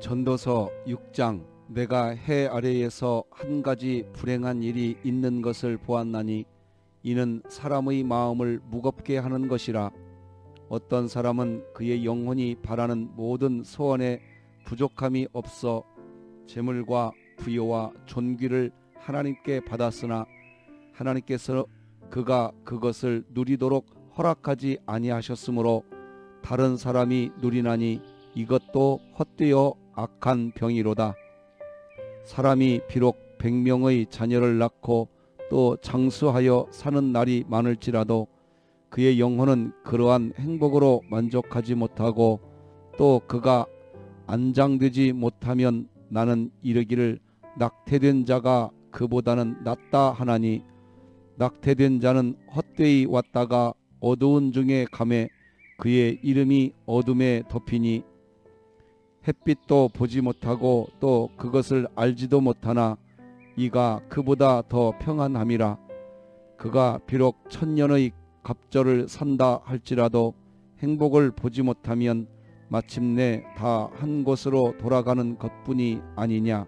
전도서 6장 내가 해 아래에서 한 가지 불행한 일이 있는 것을 보았나니 이는 사람의 마음을 무겁게 하는 것이라. 어떤 사람은 그의 영혼이 바라는 모든 소원에 부족함이 없어 재물과 부여와 존귀를 하나님께 받았으나 하나님께서 그가 그것을 누리도록 허락하지 아니하셨으므로 다른 사람이 누리나니 이것도 헛되어 악한 병이로다. 사람이 비록 백명의 자녀를 낳고 또 장수하여 사는 날이 많을지라도 그의 영혼은 그러한 행복으로 만족하지 못하고 또 그가 안장되지 못하면 나는 이르기를 낙태된 자가 그보다는 낫다 하나니 낙태된 자는 헛되이 왔다가 어두운 중에 감에 그의 이름이 어둠에 덮이니 햇빛도 보지 못하고 또 그것을 알지도 못하나 이가 그보다 더 평안함이라. 그가 비록 천년의 갑절을 산다 할지라도 행복을 보지 못하면 마침내 다 한 곳으로 돌아가는 것뿐이 아니냐.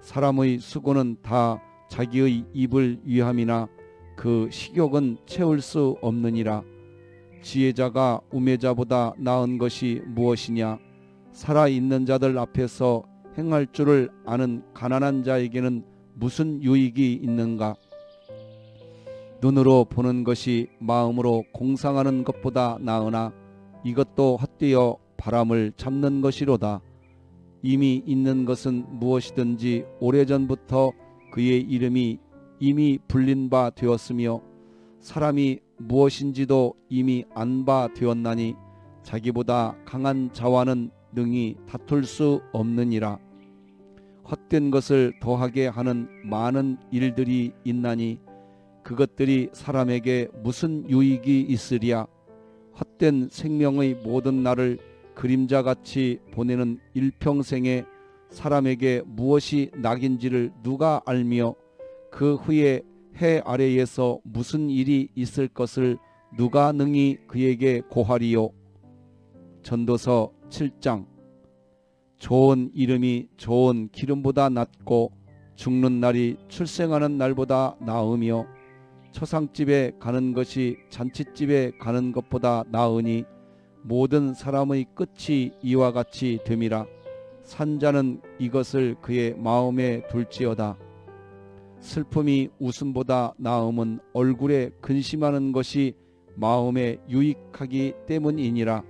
사람의 수고는 다 자기의 입을 위함이나 그 식욕은 채울 수 없느니라. 지혜자가 우매자보다 나은 것이 무엇이냐 살아 있는 자들 앞에서 행할 줄을 아는 가난한 자에게는 무슨 유익이 있는가? 눈으로 보는 것이 마음으로 공상하는 것보다 나으나 이것도 헛되어 바람을 잡는 것이로다. 이미 있는 것은 무엇이든지 오래전부터 그의 이름이 이미 불린 바 되었으며 사람이 무엇인지도 이미 안 바 되었나니 자기보다 강한 자와는 능히 다툴 수 없느니라. 헛된 것을 더하게 하는 많은 일들이 있나니 그것들이 사람에게 무슨 유익이 있으랴. 헛된 생명의 모든 날을 그림자같이 보내는 일평생에 사람에게 무엇이 낙인지를 누가 알며 그 후에 해 아래에서 무슨 일이 있을 것을 누가 능히 그에게 고하리요. 전도서 7장. 좋은 이름이 좋은 기름보다 낫고 죽는 날이 출생하는 날보다 나으며 초상집에 가는 것이 잔치집에 가는 것보다 나으니 모든 사람의 끝이 이와 같이 됨이라. 산자는 이것을 그의 마음에 둘지어다. 슬픔이 웃음보다 나음은 얼굴에 근심하는 것이 마음에 유익하기 때문이니라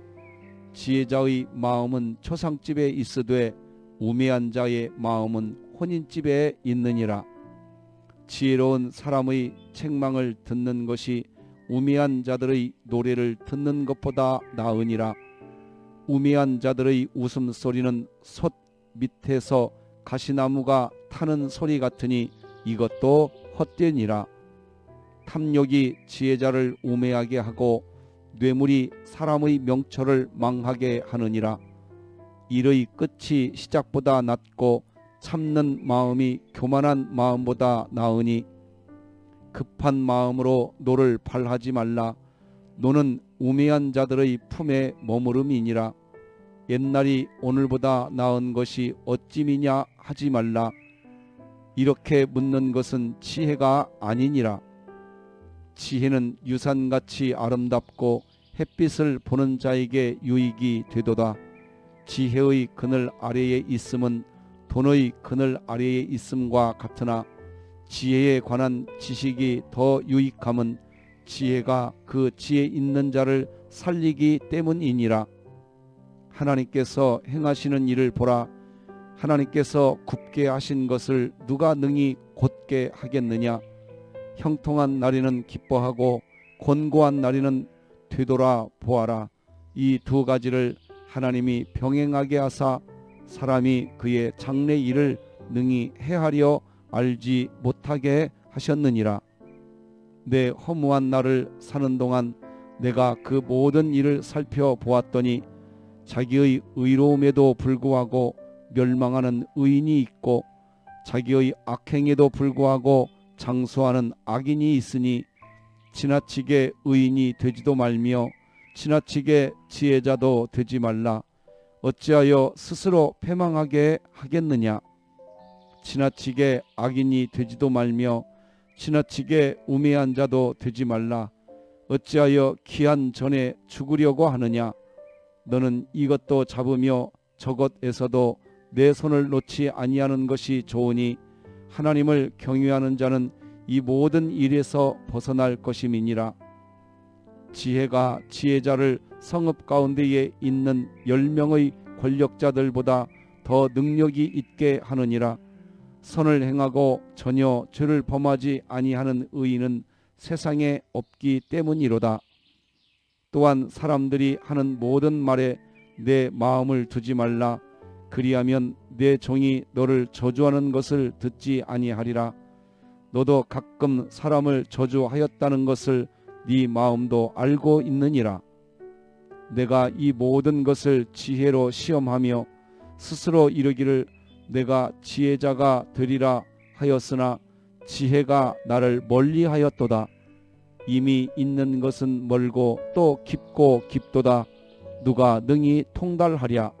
지혜자의 마음은 초상집에 있으되 우매한 자의 마음은 혼인집에 있느니라. 지혜로운 사람의 책망을 듣는 것이 우매한 자들의 노래를 듣는 것보다 나으니라. 우매한 자들의 웃음소리는 솥 밑에서 가시나무가 타는 소리 같으니 이것도 헛되니라. 탐욕이 지혜자를 우매하게 하고 뇌물이 사람의 명철을 망하게 하느니라. 일의 끝이 시작보다 낮고 참는 마음이 교만한 마음보다 나으니 급한 마음으로 노를 발하지 말라. 노는 우매한 자들의 품에 머무름이니라. 옛날이 오늘보다 나은 것이 어찌미냐 하지 말라. 이렇게 묻는 것은 지혜가 아니니라 지혜는 유산같이 아름답고 햇빛을 보는 자에게 유익이 되도다. 지혜의 그늘 아래에 있음은 돈의 그늘 아래에 있음과 같으나 지혜에 관한 지식이 더 유익함은 지혜가 그 지혜 있는 자를 살리기 때문이니라. 하나님께서 행하시는 일을 보라. 하나님께서 굽게 하신 것을 누가 능히 곧게 하겠느냐? 형통한 날에는 기뻐하고 곤고한 날에는 되돌아 보아라. 이 두 가지를 하나님이 병행하게 하사 사람이 그의 장래 일을 능히 헤아려 알지 못하게 하셨느니라. 내 허무한 날을 사는 동안 내가 그 모든 일을 살펴보았더니 자기의 의로움에도 불구하고 멸망하는 의인이 있고 자기의 악행에도 불구하고 장수하는 악인이 있으니 지나치게 의인이 되지도 말며 지나치게 지혜자도 되지 말라. 어찌하여 스스로 패망하게 하겠느냐? 지나치게 악인이 되지도 말며 지나치게 우매한 자도 되지 말라. 어찌하여 기한 전에 죽으려고 하느냐? 너는 이것도 잡으며 저것에서도 내 손을 놓지 아니하는 것이 좋으니 하나님을 경외하는 자는 이 모든 일에서 벗어날 것임이니라 지혜가 지혜자를 성읍 가운데에 있는 열 명의 권력자들보다 더 능력이 있게 하느니라 선을 행하고 전혀 죄를 범하지 아니하는 의인은 세상에 없기 때문이로다. 또한 사람들이 하는 모든 말에 내 마음을 두지 말라. 그리하면 내 종이 너를 저주하는 것을 듣지 아니하리라. 너도 가끔 사람을 저주하였다는 것을 네 마음도 알고 있느니라. 내가 이 모든 것을 지혜로 시험하며 스스로 이르기를 내가 지혜자가 되리라 하였으나 지혜가 나를 멀리하였도다. 이미 있는 것은 멀고 또 깊고 깊도다. 누가 능히 통달하랴.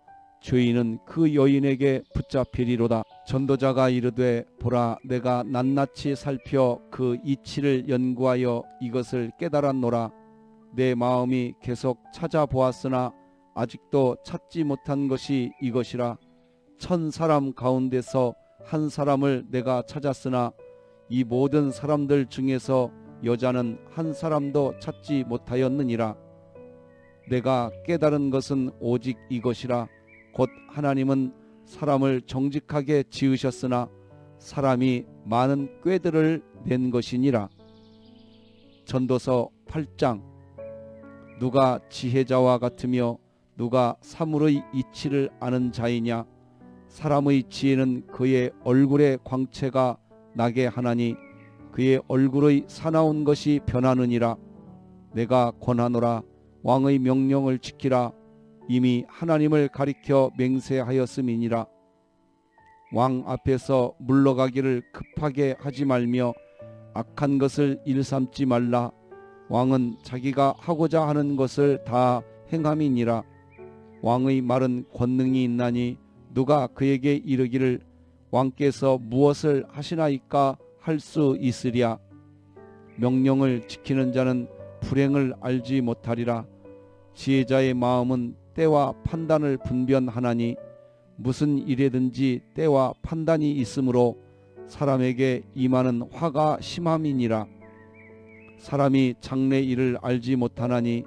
죄인은 그 여인에게 붙잡히리로다. 전도자가 이르되 보라 내가 낱낱이 살펴 그 이치를 연구하여 이것을 깨달았노라. 내 마음이 계속 찾아보았으나 아직도 찾지 못한 것이 이것이라 천 사람 가운데서 한 사람을 내가 찾았으나 이 모든 사람들 중에서 여자는 한 사람도 찾지 못하였느니라 내가 깨달은 것은 오직 이것이라 곧 하나님은 사람을 정직하게 지으셨으나 사람이 많은 꾀들을 낸 것이니라. 전도서 8장. 누가 지혜자와 같으며 누가 사물의 이치를 아는 자이냐? 사람의 지혜는 그의 얼굴의 광채가 나게 하나니 그의 얼굴의 사나운 것이 변하느니라. 내가 권하노라. 왕의 명령을 지키라 이미 하나님을 가리켜 맹세하였음이니라. 왕 앞에서 물러가기를 급하게 하지 말며 악한 것을 일삼지 말라. 왕은 자기가 하고자 하는 것을 다 행함이니라. 왕의 말은 권능이 있나니 누가 그에게 이르기를 왕께서 무엇을 하시나이까 할 수 있으랴. 명령을 지키는 자는 불행을 알지 못하리라. 지혜자의 마음은 때와 판단을 분변하나니 무슨 일에든지 때와 판단이 있으므로 사람에게 임하는 화가 심함이니라. 사람이 장래 일을 알지 못하나니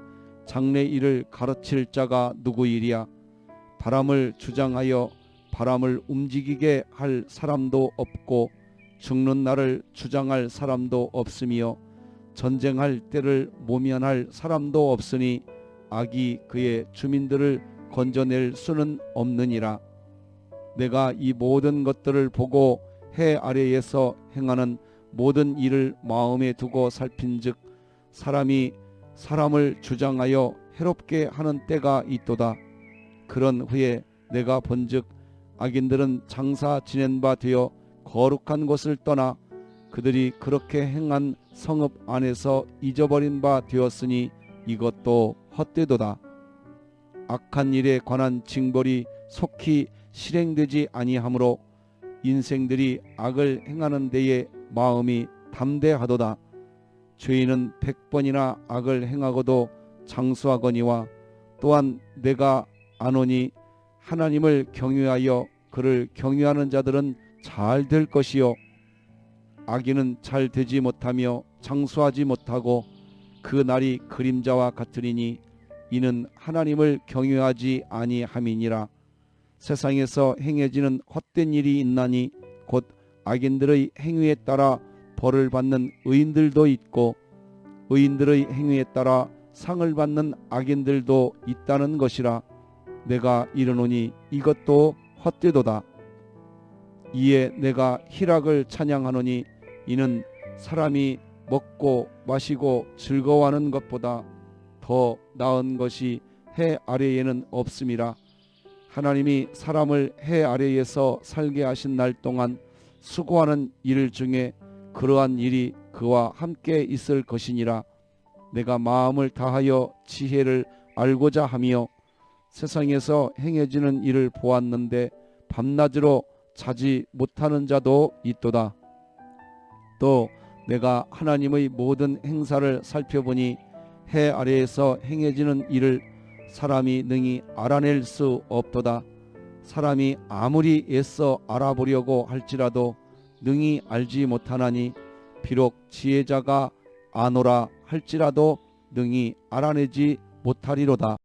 장래 일을 가르칠 자가 누구이랴? 바람을 주장하여 바람을 움직이게 할 사람도 없고 죽는 날을 주장할 사람도 없으며 전쟁할 때를 모면할 사람도 없으니 악이 그의 주민들을 건져낼 수는 없느니라 내가 이 모든 것들을 보고 해 아래에서 행하는 모든 일을 마음에 두고 살핀즉 사람이 사람을 주장하여 해롭게 하는 때가 있도다. 그런 후에 내가 본즉 악인들은 장사 지낸 바 되어 거룩한 곳을 떠나 그들이 그렇게 행한 성읍 안에서 잊어버린 바 되었으니 이것도 헛되도다. 악한 일에 관한 징벌이 속히 실행되지 아니하므로 인생들이 악을 행하는 데에 마음이 담대하도다. 죄인은 백번이나 악을 행하고도 장수하거니와 또한 내가 아노니 하나님을 경외하여 그를 경외하는 자들은 잘 될 것이요 악인은 잘 되지 못하며 장수하지 못하고 그 날이 그림자와 같으리니 이는 하나님을 경외하지 아니함이니라 세상에서 행해지는 헛된 일이 있나니 곧 악인들의 행위에 따라 벌을 받는 의인들도 있고 의인들의 행위에 따라 상을 받는 악인들도 있다는 것이라 내가 이르노니 이것도 헛되도다. 이에 내가 희락을 찬양하노니 이는 사람이 먹고 마시고 즐거워하는 것보다 더 나은 것이 해 아래에는 없음이라. 하나님이 사람을 해 아래에서 살게 하신 날 동안 수고하는 일 중에 그러한 일이 그와 함께 있을 것이니라. 내가 마음을 다하여 지혜를 알고자 하며 세상에서 행해지는 일을 보았는데 밤낮으로 자지 못하는 자도 있도다. 또 내가 하나님의 모든 행사를 살펴보니 해 아래에서 행해지는 일을 사람이 능히 알아낼 수 없도다. 사람이 아무리 애써 알아보려고 할지라도 능히 알지 못하나니 비록 지혜자가 아노라 할지라도 능히 알아내지 못하리로다.